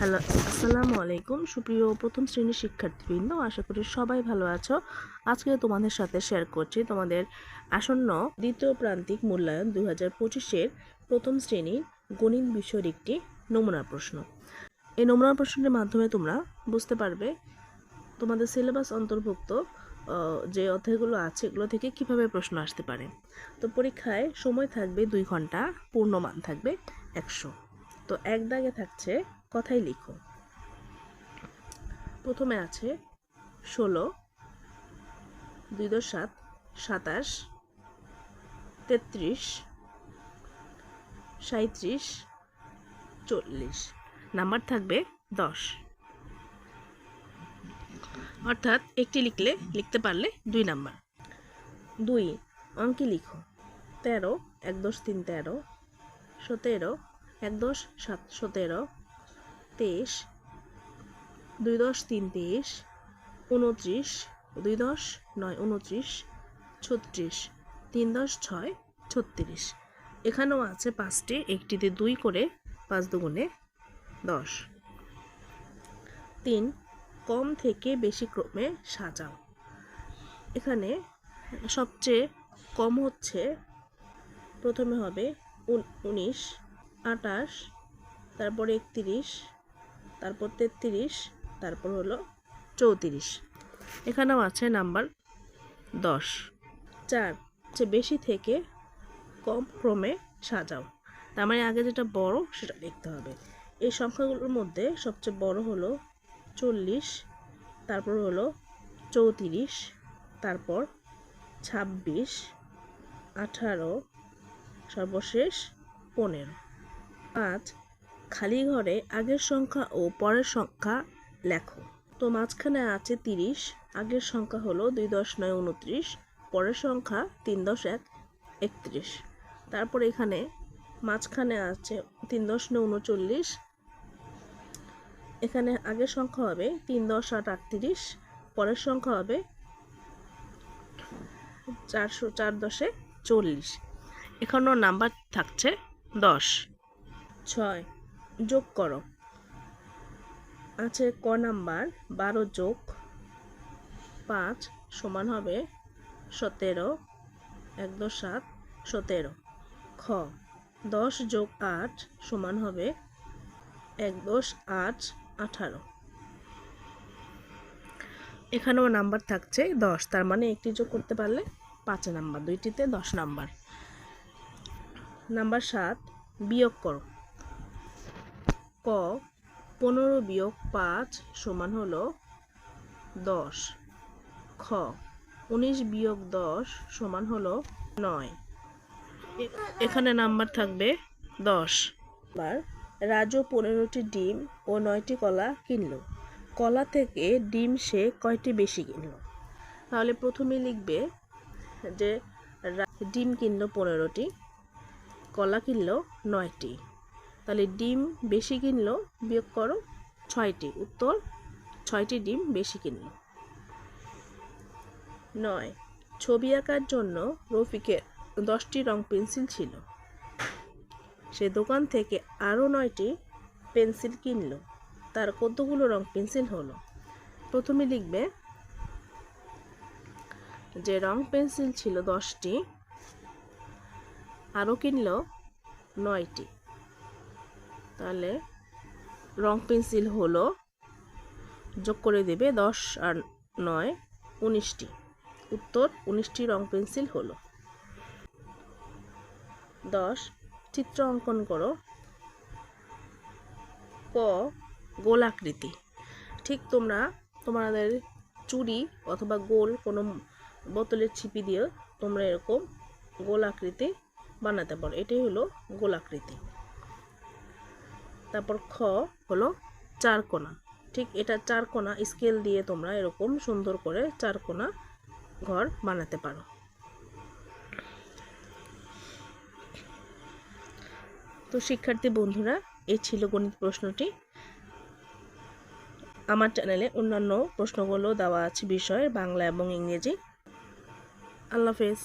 Hello, আসসালামু আলাইকুম। সুপ্রিয় প্রথম শ্রেণির শিক্ষার্থীবৃন্দ, আশা করি সবাই ভালো আছো। আজকে তোমাদের সাথে শেয়ার করছি তোমাদের আসন্ন দ্বিতীয় প্রান্তিক মূল্যায়ন দু হাজার পঁচিশের প্রথম শ্রেণির গণিত বিষয়ের একটি নমুনা প্রশ্ন। এই নমুনা প্রশ্নের মাধ্যমে তোমরা বুঝতে পারবে তোমাদের সিলেবাস অন্তর্ভুক্ত যে অধ্যায়গুলো আছে এগুলো থেকে কীভাবে প্রশ্ন আসতে পারে। তো পরীক্ষায় সময় থাকবে দুই ঘণ্টা, পূর্ণমান থাকবে একশো। তো এক দাগে থাকছে কথাই লিখো। প্রথমে আছে ষোলো, দুই দশ সাত, সাতাশ, তেত্রিশ সাঁত্রিশ চল্লিশ। নাম্বার থাকবে দশ। অর্থাৎ একটি লিখলে, লিখতে পারলে দুই নাম্বার। দুই, অঙ্কে লিখো। তেরো, এক দশ তিন তেরো, সতেরো এক দশ সাত সতেরো, তেইশ, দুই দশ তিন তেইশ উনত্রিশ, দুই দশ নয় উনত্রিশ, ছত্রিশ, তিন দশ ছয় ছত্রিশ। এখানেও আছে পাঁচটি, একটিতে দুই করে পাঁচ দুগুণে দশ। তিন, কম থেকে বেশি ক্রমে সাজাও। এখানে সবচেয়ে কম হচ্ছে, প্রথমে হবে উন- উনিশ আটাশ, তারপর একত্রিশ, তারপর তেত্রিশ, তারপর হলো চৌত্রিশ। এখানেও আছে নাম্বার দশ। চার হচ্ছে বেশি থেকে কম ক্রমে সাজাও। তার মানে আগে যেটা বড় সেটা লিখতে হবে। এই সংখ্যাগুলোর মধ্যে সবচেয়ে বড় হলো চল্লিশ, তারপর হলো চৌত্রিশ, তারপর ছাব্বিশ, আঠারো, সর্বশেষ পনেরো। পাঁচ, খালি ঘরে আগের সংখ্যা ও পরের সংখ্যা লেখো। তো মাঝখানে আছে তিরিশ, আগের সংখ্যা হলো দুই দশ নয় উনত্রিশ, পরের সংখ্যা তিন দশ এক একত্রিশ। তারপর এখানে মাঝখানে আছে তিন দশ নয় উনচল্লিশ, এখানে আগের সংখ্যা হবে তিন দশ আট আটত্রিশ, পরের সংখ্যা হবে চারশো চার দশে চল্লিশ। এখানেও নাম্বার থাকছে দশ। ছয়। যোগ করো। আছে ক নাম্বার, বারো যোগ পাঁচ সমান হবে সতেরো, এক দশ সাত, সতেরো। খ, দশ যোগ আট সমান হবে এক দশ আট আঠারো। এখানেও নাম্বার থাকছে দশ, তার মানে একটি যোগ করতে পারলে পাঁচ নাম্বার, দুইটিতে দশ নাম্বার। নাম্বার সাত, বিয়োগ করো। ক পনেরো বিয়োগ পাঁচ সমান হলো দশ। খ, উনিশ বিয়োগ দশ সমান হলো নয়। এখানে নাম্বার থাকবে দশ। এবার রাজু পনেরোটি ডিম ও নয়টি কলা কিনল। কলা থেকে ডিম সে কয়টি বেশি কিনলো? তাহলে প্রথমে লিখবে যে ডিম কিনলো পনেরোটি, কলা কিনলো নয়টি। তাহলে ডিম বেশি কিনলো, বিয়োগ করো ছয়টি। উত্তর, ছয়টি ডিম বেশি কিনলো। নয়, ছবি আঁকার জন্য রফিকের দশটি রং পেন্সিল ছিল। সে দোকান থেকে আরও নয়টি পেন্সিল কিনলো। তার কতগুলো রং পেন্সিল হলো? প্রথমে লিখবে, যে রং পেন্সিল ছিল দশটি, আরও কিনলো নয়টি। তাহলে রং পেন্সিল হলো, যোগ করে দেবে দশ আর নয় উনিশটি। উত্তর উনিশটি রং পেন্সিল হলো। দশ, চিত্র অঙ্কন করো। ক গোলাকৃতি ঠিক তোমরা, তোমাদের চুড়ি অথবা গোল কোনো বোতলের ছিপি দিয়ে তোমরা এরকম গোলাকৃতি বানাতে পারো। এটাই হলো গোলাকৃতি তারপর খ হলো চার কোণা ঠিক এটা চার কোণা স্কেল দিয়ে তোমরা এরকম সুন্দর করে চার কোণা ঘর বানাতে পারো। তো শিক্ষার্থী বন্ধুরা, এই ছিল গণিত প্রশ্নটি। আমার চ্যানেলে অন্যান্য প্রশ্নগুলো দেওয়া আছে বিষয়, বাংলা এবং ইংরেজি। আল্লাহ হাফেজ।